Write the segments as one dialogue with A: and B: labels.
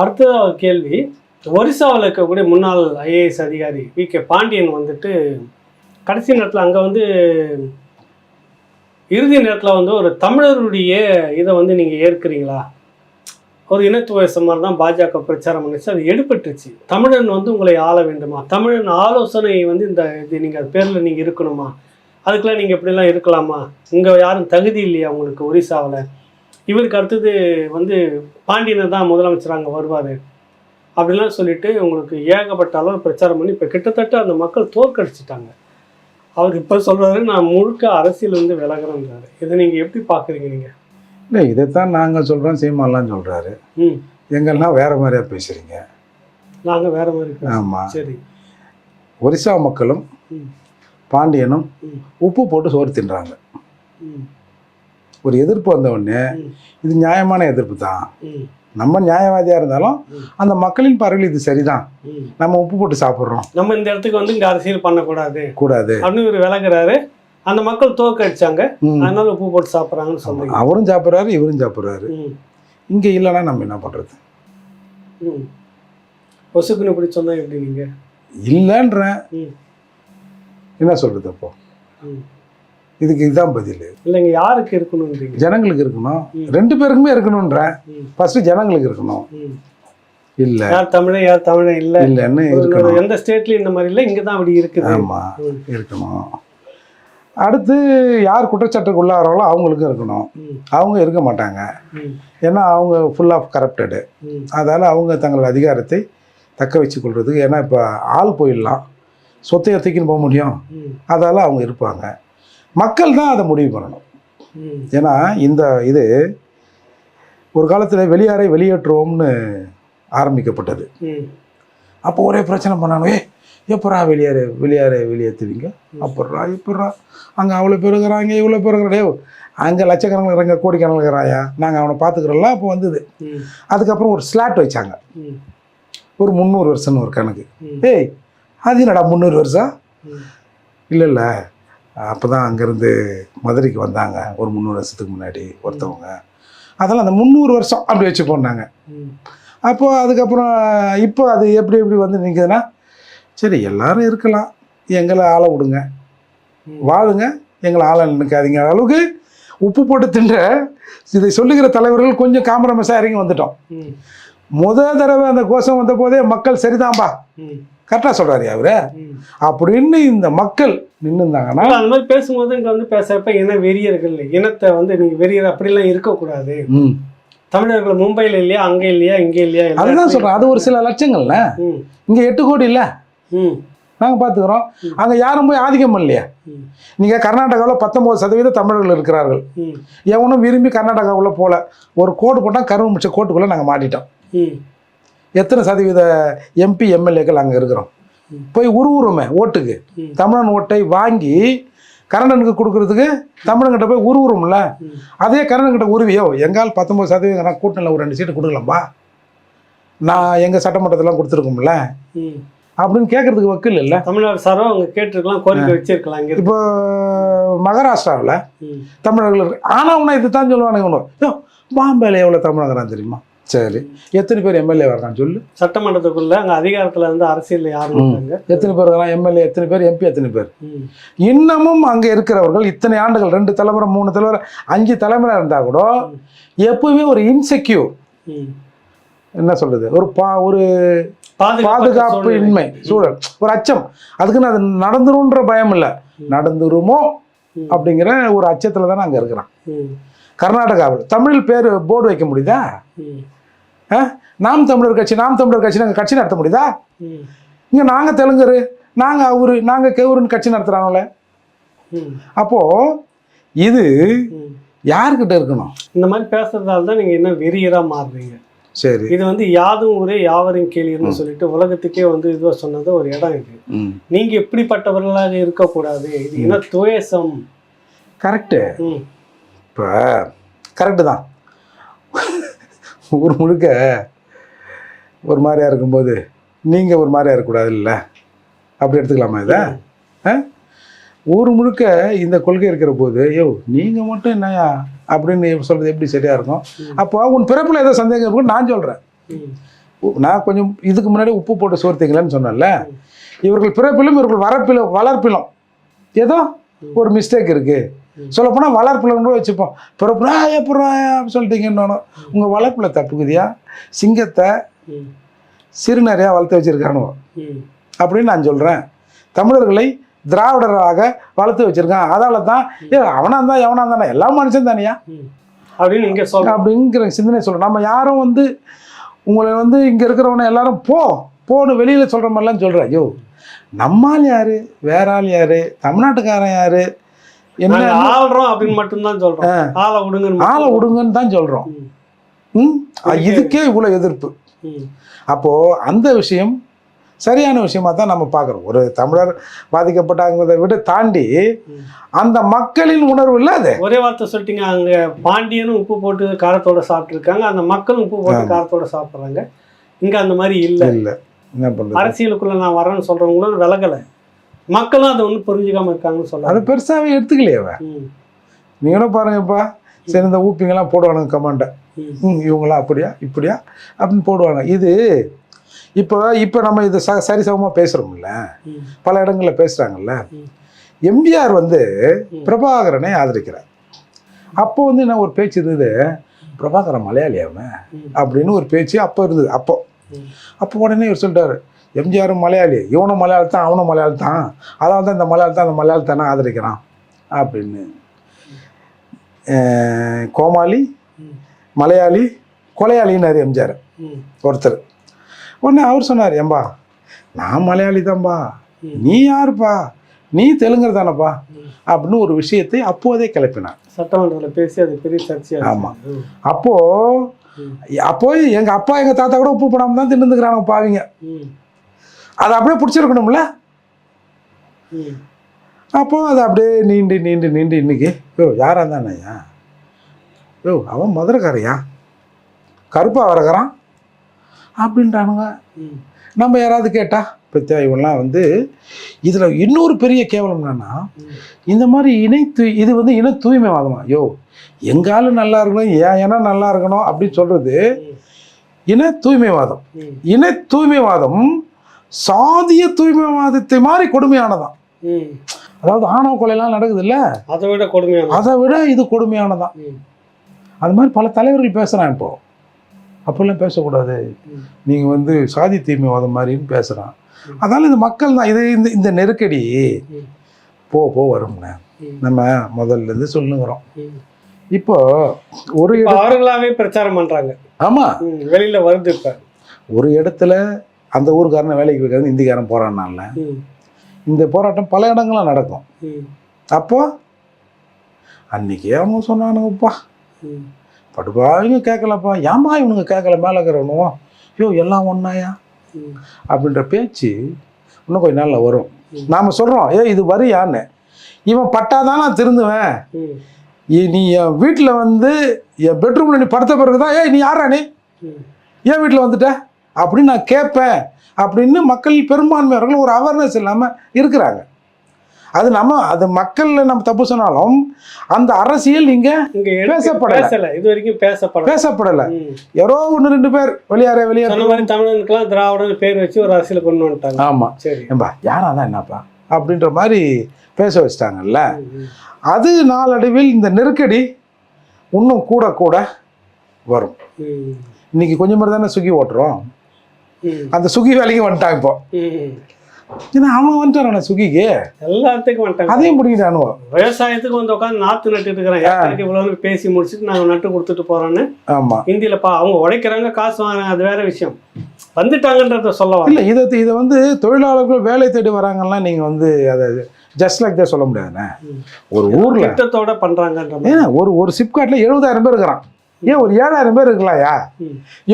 A: அடுத்த கேள்வி ஒரிசாவில் இருக்கக்கூடிய முன்னாள் ஐஏஎஸ் அதிகாரி வி. கே. பாண்டியன் வந்துட்டு கடைசி நேரத்தில் அங்கே வந்து இறுதி நேரத்தில் வந்து ஒரு தமிழருடைய இதை வந்து நீங்கள் ஏற்கிறீங்களா? ஒரு இனத்துவசம் மாதிரி தான் பாஜக பிரச்சாரம் பண்ணிச்சு. அது எடுபட்டுச்சு. தமிழன் வந்து உங்களை ஆள வேண்டுமா? தமிழன் ஆலோசனை வந்து இந்த இது நீங்கள் அது பேரில் நீங்கள் இருக்கணுமா? அதுக்கெல்லாம் நீங்கள் இப்படிலாம் இருக்கலாமா? இங்கே யாரும் தகுதி இல்லையா உங்களுக்கு ஒரிசாவில்? இவருக்கு அடுத்தது வந்து பாண்டியனை தான் முதலமைச்சர் அங்கே வருவார். அப்படிலாம் சொல்லிட்டு உங்களுக்கு ஏகப்பட்ட அளவு பிரச்சாரம் பண்ணி இப்போ கிட்டத்தட்ட அந்த மக்கள் தோற்கடிச்சிட்டாங்க. அவர் இப்போ சொல்கிறாரு நான் முழுக்க அரசியலேருந்து விலகிறேன்றாரு. இதை நீங்கள் எப்படி பார்க்குறீங்க நீங்கள்
B: இல்லை இதைத்தான் நாங்கள் சொல்கிறோம் சீமான்லாம் சொல்கிறாரு
A: ம்.
B: எங்கெல்லாம் வேறு மாதிரியா பேசுகிறீங்க
A: நாங்கள் வேற மாதிரி.
B: ஆமாம்
A: சரி.
B: ஒரிசா மக்களும்
A: ம்.
B: பாண்டியனும் உப்பு போட்டு சோறு தின்றாங்க.
A: ம்.
B: ஒரு எதிர்ப்பு வந்த உடனே
A: ம்.
B: இது நியாயமான எதிர்ப்பு தான். நம்ம நியாயவாதியாக இருந்தாலும். அந்த மக்களின் பார்வையில் இது சரிதான். நம்ம உப்பு போட்டு சாப்பிட்றோம்.
A: நம்ம இந்த இடத்துக்கு வந்து இங்கே அரசியல் பண்ணக்கூடாது.
B: கூடாது.
A: அப்படின்னு இவர் விலகுறாரு அந்த மக்கள் தோற்கடிச்சாங்க
B: ம்.
A: அதனால உப்பு போட்டு சாப்பிட்றாங்கன்னு சொல்றீங்க.
B: அவரும் சாப்பிட்றாரு இவரும் சாப்பிட்றாரு. இங்கே இல்லைன்னா நம்ம என்ன பண்ணுறது
A: ம். பொசுக்குன்னு இப்படி சொன்னா எப்படி நீங்க?
B: இல்லைன்றேன்.
A: ம்.
B: என்ன சொல்கிறது அப்போ? இதுக்கு இதுதான் பதில்.
A: இல்லைங்க யாருக்கு இருக்கணுன்றீங்க
B: ஜனங்களுக்கு இருக்கணும். ரெண்டு பேருக்குமே இருக்கணுன்றேன்
A: ம்.
B: ஃபர்ஸ்ட் ஜனங்களுக்கு இருக்கணும். இல்லை.
A: யார் தமிழன் யார் தமிழன் இல்ல.
B: இல்லைன்னு
A: ஒரு-
B: இருக்கணும்?
A: எந்த ஸ்டேட்லயும் இந்த மாதிரி இல்ல இங்க தான் அப்படி இருக்குது.
B: ஆமாம்
A: ம்.
B: இருக்கணும். அடுத்து யார் குற்றச்சாட்டுக்கு உள்ளாகிறாங்களோ அவங்களுக்கும் இருக்கணும். அவங்க இருக்க மாட்டாங்க. ஏன்னா அவங்க ஃபுல் ஆஃப் கரப்டடு
A: ம்.
B: அதனால் அவங்க தங்களோட அதிகாரத்தை தக்க வச்சு கொள்றதுக்கு ஏன்னா இப்போ ஆள் போயிடலாம். சொத்தை தூக்கின்னு போக முடியும். அதால் அவங்க இருப்பாங்க. மக்கள் தான் அதை முடிவு பண்ணணும். ஏன்னா இந்த இது ஒரு காலத்தில் வெளியாரை வெளியேற்றுவோம்னு ஆரம்பிக்கப்பட்டது. அப்போ ஒரே பிரச்சனை பண்ணானோ ஏ எப்படா வெளியாரு வெளியாரை வெளியேற்றுவீங்க? அப்புறா இப்படா. அங்கே அவ்வளோ பேர் இருக்கிறாங்க இவ்வளோ பேர் இருக்கிறாடே அங்கே லட்சக்கணக்கில் இருக்கிறாங்க கோடிக்கணக்கில் இருக்கிறாயா? நாங்கள் அவனை பார்த்துக்குறோம்ல அப்போ வந்தது. அதுக்கப்புறம் ஒரு ஸ்லாட் வச்சாங்க. ஒரு முந்நூறு வருஷம்னு ஒரு கணக்கு. ஏய் அது என்னடா முந்நூறு வருஷம்? இல்லை இல்லை. அப்போ தான் அங்கேருந்து மதுரைக்கு வந்தாங்க. ஒரு முந்நூறு வருஷத்துக்கு முன்னாடி ஒருத்தவங்க. அதெல்லாம் அந்த முந்நூறு வருஷம் அப்படி வச்சு போனாங்க.
A: ம்.
B: அப்போ அதுக்கப்புறம் இப்போ அது எப்படி எப்படி வந்து நிற்குதுன்னா சரி எல்லாரும் இருக்கலாம். எங்களை ஆள விடுங்க. வாழுங்க. எங்களை ஆள நிற்காதீங்க அளவுக்கு உப்பு போட்டு தின்ற இதை சொல்லுகிற தலைவர்கள் கொஞ்சம் காம்ப்ரமைஸாக இறங்கி வந்துட்டோம் முத தடவை அந்த கோஷம் வந்த போதே மக்கள் சரிதான்பா. கரெக்டாக சொல்கிறாரு அவரு. அப்படின்னு இந்த மக்கள் நின்றுந்தாங்கன்னா
A: அந்த மாதிரி பேசும்போது இங்க வந்து பேசுறப்ப இன வெறியர்கள் இனத்தை வந்து நீங்க வெறியர் அப்படிலாம் இருக்கக்கூடாது. தமிழர்கள் மும்பைல இல்லையா அங்க இல்லையா இங்க இல்லையா
B: அதுதான் சொல்கிறேன் அது ஒரு சில லட்சங்கள்ல. இங்கே எட்டு கோடி இல்லை.
A: ம்.
B: நாங்கள் பார்த்துக்குறோம் அங்கே யாரும் போய் ஆதிக்கம்
A: ம்.
B: நீங்கள் கர்நாடகாவில் பத்தொம்போது சதவீத தமிழர்கள் இருக்கிறார்கள். எவனும் விரும்பி கர்நாடகாவுக்குள்ளே போகல ஒரு கோடு போட்டால் கரும்பு மிச்ச கோட்டுக்குள்ளே நாங்கள் மாட்டிட்டோம். எத்தனை சதவீத எம்பி எம்எல்ஏக்கள் அங்கே இருக்கிறோம். போய் உருவுறோமே ஓட்டுக்கு. தமிழன் ஓட்டை வாங்கி கர்ணனுக்கு கொடுக்கறதுக்கு தமிழன்கிட்ட போய் உருவுறோம்ல. அதே கர்ணன்கிட்ட உருவியோ எங்கால் பத்தொம்பது சதவீதம் நான் கூட்டணியில் ஒரு ரெண்டு சீட்டு கொடுக்கலாம்பா நான் எங்கள் சட்டமன்றத்தெல்லாம் கொடுத்துருக்கோம்ல. அப்படின்னு கேட்கறதுக்கு வக்கில் இல்லை.
A: தமிழ்நாடு சாரும் அவங்க கேட்டிருக்கலாம் கோரிக்கை வச்சிருக்கலாம்
B: இப்போ மகாராஷ்டிராவில் தமிழர்கள் ஆனால் உன இது தான் சொல்லுவானுங்க பாம்பேல எவ்வளோ தமிழகிறான் தெரியுமா? சரி. எத்தனை பேர் எம்எல்ஏ வர்றான் சொல்லு.
A: சட்டமன்றத்துக்குள்ள அங்க அதிகாரத்துல இருந்து அரசியல் யாரும்
B: எத்தனை பேர் வர்றான் எம்எல்ஏ எத்தனை பேர்? எம்பி எத்தனை பேர்? இன்னமும் அங்கே இருக்கிறவர்கள் இத்தனை ஆண்டுகள் ரெண்டு தலைமுறை மூணு தலைமுறை அஞ்சு தலைமுறை இருந்தால் கூட எப்பவுமே ஒரு இன்செக்யூர் என்ன சொல்றது? ஒரு பா ஒரு
A: பாதுகாப்பு
B: இன்மை சூழல். ஒரு அச்சம். அதுக்குன்னு அது நடந்துரும்ன்ற பயம் இல்லை. நடந்துருமோ. அப்படிங்கிற ஒரு அச்சத்தில் தானே அங்கே இருக்கிறான். கர்நாடகாவில் தமிழ் பேர் போர்டு வைக்க முடியுதா? நாம் தமிழர் கட்சி நாம் தமிழர் கட்சி நாங்கள் கட்சி நடத்த முடியுதா? இங்கே நாங்கள் தெலுங்கரு நாங்கள் அவரு நாங்கள் கெவுருன்னு கட்சி நடத்துகிறாங்களே அப்போது இது
A: ம்.
B: யார்கிட்ட இருக்கணும்?
A: இந்த மாதிரி பேசுறதால தான் நீங்க என்ன வெறியரா மாறுறீங்க.
B: சரி.
A: இது வந்து யாதும் ஊரே யாவரும் கேள்வின்னு சொல்லிட்டு உலகத்துக்கே வந்து இதுவா சொன்னது ஒரு இடம் இது.
B: ம்.
A: நீங்க எப்படிப்பட்டவர்களாக இருக்கக்கூடாது? இது இன துவேஷம்?
B: கரெக்டு இப்போ கரெக்டு தான். ஊர் முழுக்க ஒரு மாதிரியா இருக்கும்போது நீங்கள் ஒரு மாதிரியா இருக்கக்கூடாது இல்லை? அப்படி எடுத்துக்கலாமா இதை? ஆ? ஊர் முழுக்க இந்த கொள்கை இருக்கிற போது யோ நீங்கள் மட்டும் என்னையா அப்படின்னு சொல்கிறது எப்படி சரியாக இருக்கும். அப்போ உன் பிறப்பில் ஏதோ சந்தேகம் இருக்குன்னு நான் சொல்கிறேன் நான் கொஞ்சம் இதுக்கு முன்னாடி உப்பு போட்டு சோர்த்திங்களேன்னு சொன்னேன்ல. இவர்கள் பிறப்பிலும் இவர்கள் வரப்பிலும் வளர்ப்பிலும் ஏதோ ஒரு மிஸ்டேக் இருக்கு. சொல்லப்போனால் வளர்ப்பில் கூட வச்சுப்போம். பிறப்புனா எப்படா அப்படி சொல்லிட்டீங்கன்னு உங்கள் வளர்ப்பில் தப்புக்குதியா சிங்கத்தை
A: ம்,
B: சிறுநரையாக வளர்த்து வச்சிருக்கானுவோ? அப்படின்னு நான் சொல்கிறேன் தமிழர்களை திராவிடராக வளர்த்து வச்சிருக்கான். அதால தான் ஏ அவனா இருந்தா எவனா இருந்தானே? எல்லா மனுஷன் தானியா.
A: அப்படின்னு இங்க சொல்றேன்
B: அப்படிங்கிற சிந்தனை சொல்கிறோம் நம்ம யாரும் வந்து உங்களை வந்து இங்கே இருக்கிறவனை எல்லாரும் போ போன்னு வெளியில் சொல்கிற மாதிரிலாம் சொல்கிறேன் ஐயோ நம்மால் யார்? வேற ஆள் யார்? தமிழ்நாட்டுக்காரன் யார்? என்ன
A: ஆள்றோம் அப்படின்னு மட்டும்தான் சொல்றோம். ஆளை விடுங்கன்னு
B: ஆளை விடுங்கன்னு தான் சொல்கிறோம்
A: ம்,
B: ம்? இதுக்கே இவ்வளோ எதிர்ப்பு.
A: ம்,
B: அப்போது அந்த விஷயம் சரியான விஷயமா தான் நம்ம பார்க்குறோம். ஒரு தமிழர் பாதிக்கப்பட்டாங்கிறத விட தாண்டி. அந்த மக்களின் உணர்வு இல்லை அது?
A: ஒரே வார்த்தை சொல்லிட்டீங்க அங்க பாண்டியனும் உப்பு போட்டு காரத்தோட சாப்பிட்டுருக்காங்க அந்த மக்களும் உப்பு போட்டு காரத்தோட சாப்பிடுறாங்க. இங்க அந்த மாதிரி இல்ல.
B: இல்லை. என்ன பண்ணுறது?
A: அரசியலுக்குள்ள நான் வரேன்னு சொல்றவங்களும் விலகல. மக்களும் அதை ஒன்றும் புரிஞ்சுக்காம இருக்காங்கன்னு
B: அதை
A: சொல்றாங்க
B: பெருசாகவே எடுத்துக்கலையே அவன்.
A: ம்,
B: நீங்களும் பாருங்கப்பா. சரி இந்த ஊப்பிங்கெல்லாம் போடுவானுங்க கமாண்டை
A: ம்,
B: இவங்களாம் அப்படியா இப்படியா அப்படின்னு போடுவாங்க. இது இப்போ இப்போ நம்ம இது ச சரிசமமாக பேசுகிறோம்ல பல இடங்களில் பேசுகிறாங்கல்ல. எம்ஜிஆர் வந்து. பிரபாகரனை ஆதரிக்கிறார். அப்போ வந்து என்ன ஒரு பேச்சு இருந்தது. பிரபாகரன் மலையாளி அவன் அப்படின்னு ஒரு பேச்சு அப்போ இருந்தது அப்போ. அப்போ உடனே இவர் சொல்லிட்டாரு எம்ஜிஆரும் மலையாளி. இவனும் மலையாளி தான் அவனும் மலையாளி தான் அதாவது தான் இந்த மலையாளி தான் அந்த மலையாளி தானே ஆதரிக்கிறான். அப்படின்னு. கோமாளி மலையாளி கொலையாளின்னாரு எம்ஜிஆர். ஒருத்தர். உடனே அவர் சொன்னார் ஏம்பா நான் மலையாளி தான்பா. நீ யாருப்பா? நீ தெலுங்கர் தானப்பா. அப்படின்னு ஒரு விஷயத்தை அப்போதே கிளப்பினார்.
A: சட்டமன்றத்துல பேசி அது பெரிய சர்ச்சையா
B: ஆமா.
A: ம்,
B: அப்போ
A: ம்,
B: அப்போ எங்க அப்பா எங்க தாத்தா கூட உப்பு போடாம தான் தின்னுக்கிறாங்க பாவிங்க. அதை அப்படியே பிடிச்சிருக்கணும்ல? அப்போ அது அப்படியே நீண்டு நீண்டு நீண்டு இன்னைக்கு. யோ யாரா இருந்தானய்யா யோ அவன் மதுரைக்காரையா? கருப்பா வரக்கிறான். அப்படின்றானுங்க. நம்ம யாராவது கேட்டா? பத்தியா இவன்லாம் வந்து இதில் இன்னொரு பெரிய கேவலம் என்னன்னா. இந்த மாதிரி இணை தூ இது வந்து இன தூய்மைவாதமா? யோ எங்காலும் நல்லா இருக்கணும் ஏன் இனம் நல்லா இருக்கணும் அப்படின்னு சொல்றது இன தூய்மைவாதம். இன தூய்மைவாதம் சாதிய தூய்மைவாதத்தை மாதிரி கொடுமையானதான். அதாவது ஆணவ கொலையெல்லாம் நடக்குது இல்ல
A: அதை விட கொடுமையான
B: அதை விட இது கொடுமையானதான். அது மாதிரி பல தலைவர்கள் பேசுகிறான் இப்போ. அப்படிலாம் பேசக்கூடாது. நீங்கள் வந்து சாதி தீமைவாதம் மாதிரின்னு பேசுகிறான். அதனால இந்த மக்கள் தான். இது இந்த இந்த நெருக்கடி. போ போ வரும்ண்ணே நம்ம முதல்ல இருந்து சொல்லுங்கிறோம். இப்போ ஒரு
A: அவர்களாவே பிரச்சாரம் பண்றாங்க.
B: ஆமாம்
A: வெளியில வருது இப்ப.
B: ஒரு இடத்துல அந்த ஊருக்காரனை வேலைக்கு வைக்கிறது இந்திக்காரன்
A: ம்,
B: இந்த போராட்டம் பல இடங்கள்ல நடக்கும். அப்போ அன்னைக்கே அவங்க சொன்னானுங்கப்பா. இவங்க கேட்கலப்பா ஏம்மா இவனுங்க கேட்கல மேலே இருக்கிறவனும் ஐயோ எல்லாம் ஒன்றாயா அப்படின்ற பேச்சு இன்னும் கொஞ்ச நாளில் வரும். நாம் சொல்கிறோம் ஏ இது வரியான்னு. இவன் பட்டாதான் நான் திருந்துவேன். நீ என் வீட்டில் வந்து என் பெட்ரூமில் நீ படுத்த பிறகு தான் ஏய் நீ யாரா நீ. ஏன் வீட்டில் வந்துட்ட? அப்படின்னு நான் கேட்பேன் அப்படின்னு மக்கள் பெரும்பான்மையவர்கள் ஒரு அவேர்னஸ் இல்லாமல் இருக்கிறாங்க. அது நம்ம அது மக்களில் நம்ம தப்பு சொன்னாலும் அந்த அரசியல் இங்கே பேசப்படல.
A: இது வரைக்கும் பேசப்படல.
B: பேசப்படலை. யாரோ ஒன்று ரெண்டு பேர் வெளியார
A: மாதிரி தமிழனுக்கெல்லாம் திராவிடன் பேர் வச்சு ஒரு அரசியல் கொண்டு வந்துட்டாங்க.
B: ஆமாம்
A: சரி.
B: ஏம்பா யாரா தான் என்னப்பா அப்படின்ற மாதிரி பேச வச்சிட்டாங்கல்ல. அது நாளடைவில் இந்த நெருக்கடி இன்னும் கூட கூட வரும். இன்னைக்கு கொஞ்சம் பேர் தானே சுகி ஓட்டுறோம். அந்த சுகி வேலைக்கு வந்துட்டான் இப்போ. ஏன்னா அவன் வந்துட்டான சுகிக்கு.
A: எல்லாத்துக்கும் வந்துட்டாங்க.
B: அதையும் பிடிக்கிட்டானுவோ
A: விவசாயத்துக்கு வந்து உட்காந்து நாத்து நட்டுட்டு இருக்கிறேன். இவ்வளவு பேசி முடிச்சுட்டு நாங்க நட்டு கொடுத்துட்டு போறோன்னு
B: ஆமாம்
A: ஹிந்தியில பா அவங்க உழைக்கிறாங்க காசு வாங்குறாங்க அது வேற விஷயம். வந்துட்டாங்கன்றத சொல்ல வரேன்
B: இல்லை இதை இதை வந்து தொழிலாளர்கள் வேலை தேடி வராங்கலாம் நீங்கள் வந்து அதை ஜஸ்ட் லைக் தான் சொல்ல முடியாதுண்ணே. ஒரு ஊரில்
A: திட்டத்தோட பண்றாங்கன்ற
B: ஒரு ஒரு சிப்காட்டில் எழுபதாயிரம் பேர் இருக்கிறான். ஏன் ஒரு ஏழாயிரம் பேர் இருக்கலாம்யா?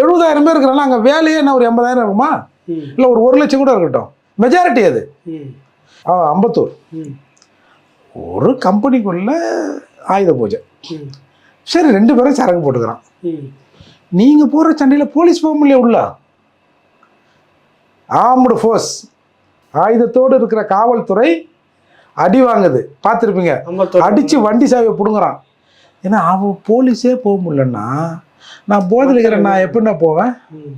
B: எழுபதாயிரம் பேர் இருக்கிறாங்க அங்கே வேலையே என்ன ஒரு எண்பதாயிரம் இருக்குமா? இல்லை ஒரு ஒரு லட்சம் கூட இருக்கட்டும். மெஜாரிட்டி அது. அம்பத்தூர். ஒரு கம்பெனிக்குள்ள ஆயுத பூஜை. சரி ரெண்டு பேரும் சரக்கு போட்டுக்கிறான். நீங்கள் போகிற சண்டையில் போலீஸ் போக முடியல உள்ள? ஆர்ம்டு ஃபோர்ஸ் ஆயுதத்தோடு இருக்கிற காவல்துறை அடி வாங்குது. பார்த்துருப்பீங்க. அடித்து வண்டி சாவியை பிடுங்குறான். ஏன்னா அவன் போலீஸே போக முடியலன்னா நான் போதில் இருக்கிறேன் நான் எப்படிண்ணா போவேன்?
A: ம்,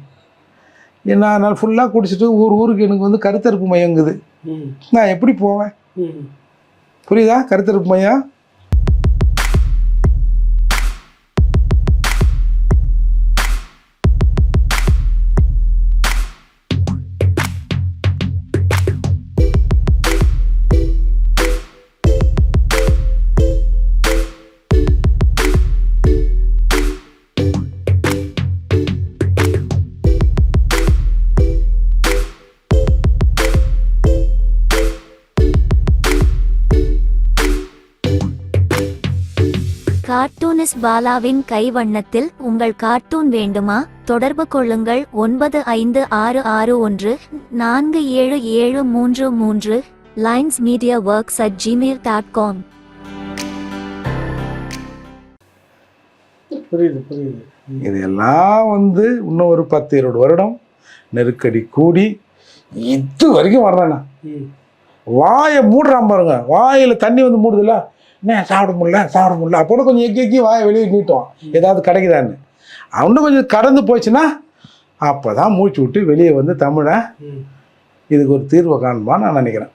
B: என்ன நாள் ஃபுல்லாக குடிச்சிட்டு ஊர் ஊருக்கு எனக்கு வந்து கருத்தரிப்பு மையங்குது நான் எப்படி போவேன்? புரியுதா? கருத்தரிப்பு மையம்?
C: கார்ட்டூனிஸ்ட் பாலாவின் கைவண்ணத்தில் உங்கள் கார்ட்டூன் வேண்டுமா? தொடர்பு கொள்ளுங்கள். ஒன்பது ஐந்து ஆறு ஆறு ஒன்று நான்கு ஏழு ஏழு மூன்று மூன்று lines media works at Gmail dot com.
A: புரியுது புரியுது.
B: இதெல்லாம் வந்து இன்னும் ஒரு பத்து இருபது வருடம் நெருக்கடி கூடி இது வரைக்கும் வர்றேண்ணா. வாயை மூடுறான் பாருங்க. வாயில் தண்ணி வந்து மூடுதுல்ல? என்ன சாப்பிட முடியல சாப்பிட முடியல. அப்போ கொஞ்சம் எக்கி எக்கி வாயை வெளியே நீட்டுவான். ஏதாவது கிடைக்குதான்னு? அவனும் கொஞ்சம் கடந்து போச்சுன்னா அப்போ தான் மூச்சு விட்டு வெளியே வந்து தமிழை இதுக்கு ஒரு தீர்வை காணுமான்னு நான் நினைக்கிறேன்.